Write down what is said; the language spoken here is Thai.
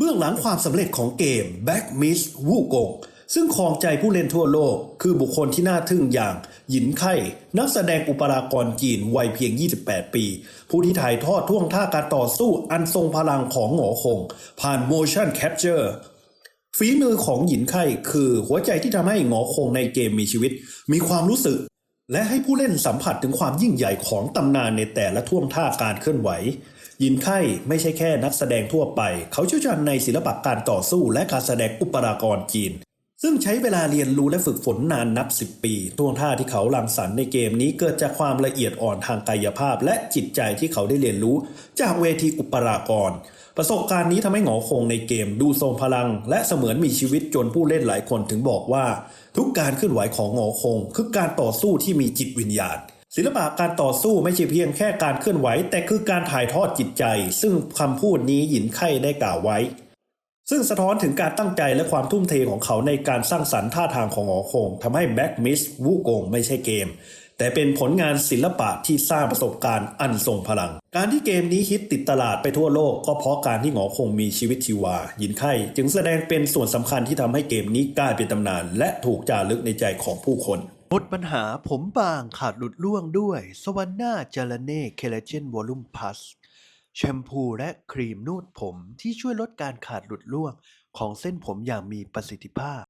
เบื้องหลังความสำเร็จของเกม Back Miss วูกงซึ่งครองใจผู้เล่นทั่วโลก คือบุคคลที่น่าทึ่งอย่าง หยินไข่ นักแสดงอุปรากรจีนวัยเพียง 28 ปี ผู้ที่ถ่ายทอดท่วงท่าการต่อสู้อันทรงพลังของหงอคง ผ่าน motion capture ฝีมือของหยินไข่คือหัวใจที่ทำให้หงอคงในเกมมีชีวิต มีความรู้สึก และให้ผู้เล่นสัมผัสถึงความยิ่งใหญ่ของตำนานในแต่ละท่วงท่าการเคลื่อนไหว ยินไข่ไม่ใช่แค่นักแสดงทั่วไป เขาเชี่ยวชาญในศิลปะการต่อสู้และการแสดงอุปรากรจีน ซึ่งใช้เวลาเรียนรู้และฝึกฝนนานนับ 10 ปีท่วงท่าที่เขาลังสรรในเกมนี้เกิดจากความละเอียดอ่อนทางกายภาพ และจิตใจที่เขาได้เรียนรู้ จากเวทีอุปรากรประสบการณ์นี้ทำให้หงอคงในเกมดูทรงพลัง และเสมือนมีชีวิตจนผู้เล่นหลายคนถึงบอกว่า ทุกการเคลื่อนไหวของหงอคงคือการต่อสู้ที่มีจิตวิญญาณ ศิลปะการต่อสู้ไม่ใช่เพียงแค่การเคลื่อนไหว แต่คือการถ่ายทอดจิตใจ ซึ่งคำพูดนี้หยินไข่ได้กล่าวไว้ ซึ่งสะท้อนถึงการตั้งใจและความทุ่มเทของเขาในการสร้างสรรค์ท่าทางของหงอคงทำให้แบ็กมิสวูกงไม่ใช่เกม แต่เป็นผลงานศิลปะที่สร้างประสบการณ์อันทรงพลัง การที่เกมนี้ฮิตติดตลาดไปทั่วโลก ก็เพราะการที่หงอคงมีชีวิตชีวา หยินไข่จึงแสดงเป็นส่วนสำคัญที่ทำให้เกมนี้กลายเป็นตำนาน และถูกจารึกในใจของผู้คน หมดปัญหาผมบางขาดหลุดร่วงด้วยสว a น n าจ a รเน่เคลเจนวอลุ่มพัสแชมพูและครีมนวดผมที่ช่วยลดการขาดหลุดร่วงของเส้นผมอย่างมีประสิทธิภาพ